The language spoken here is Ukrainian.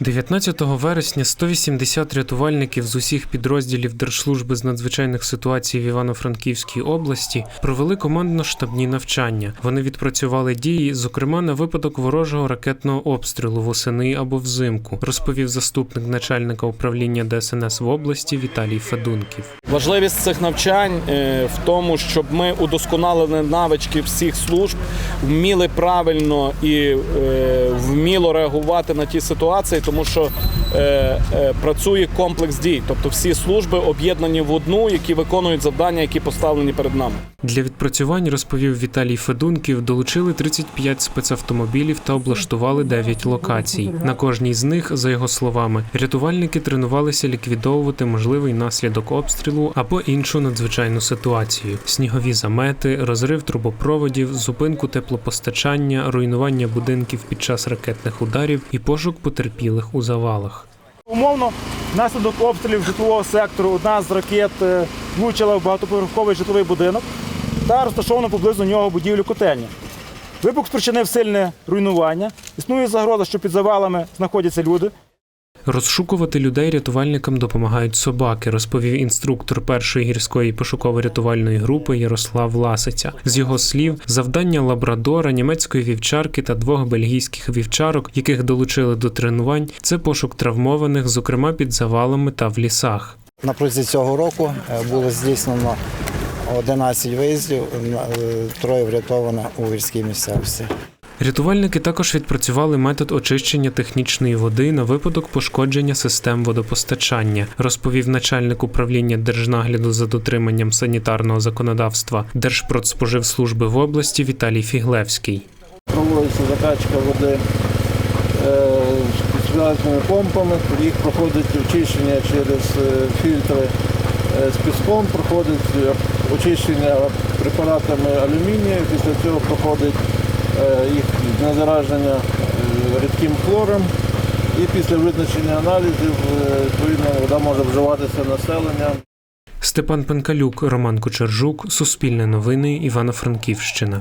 19 вересня 180 рятувальників з усіх підрозділів Держслужби з надзвичайних ситуацій в Івано-Франківській області провели командно-штабні навчання. Вони відпрацювали дії, зокрема на випадок ворожого ракетного обстрілу восени або взимку, розповів заступник начальника управління ДСНС в області Віталій Федунків. Важливість цих навчань е, в тому, щоб ми удосконалили навички всіх служб, вміли правильно і е, вміло реагувати на ті ситуації, тому що е, е, працює комплекс дій, тобто всі служби об'єднані в одну, які виконують завдання, які поставлені перед нами. Для відпрацювань, розповів Віталій Федунків, долучили 35 спецавтомобілів та облаштували 9 локацій. На кожній з них, за його словами, рятувальники тренувалися ліквідовувати можливий наслідок обстрілу або іншу надзвичайну ситуацію: снігові замети, розрив трубопроводів, зупинку теплопостачання, руйнування будинків під час ракетних ударів і пошук потерпілих у завалах. Умовно, внаслідок обстрілів житлового сектору одна з ракет е, влучила в багатоповерховий житловий будинок та розташовану поблизу нього будівлю котельні. Вибух спричинив сильне руйнування. Існує загроза, що під завалами знаходяться люди. Розшукувати людей рятувальникам допомагають собаки, розповів інструктор першої гірської пошуково-рятувальної групи Ярослав Ласиця. З його слів, завдання лабрадора, німецької вівчарки та двох бельгійських вівчарок, яких долучили до тренувань, це пошук травмованих, зокрема під завалами та в лісах. На протязі цього року е, було здійснено 11 виїздів, е, троє врятовано у гірській місцевості. Рятувальники також відпрацювали метод очищення технічної води на випадок пошкодження систем водопостачання, розповів начальник управління держнагляду за дотриманням санітарного законодавства Держпродспоживслужби в області Віталій Фіглевський. проводиться закачка води е, спеціальними помпами, їх проходить очищення через е, фільтри е, з піском, проходить очищення препаратами алюмінію, після цього проходить їх на зараження е, рідким хлором. І після визначення аналізів е, відповідно вода може вживатися населенням. Степан Пенкалюк, Роман Кочержук, Суспільне новини, Івано-Франківщина.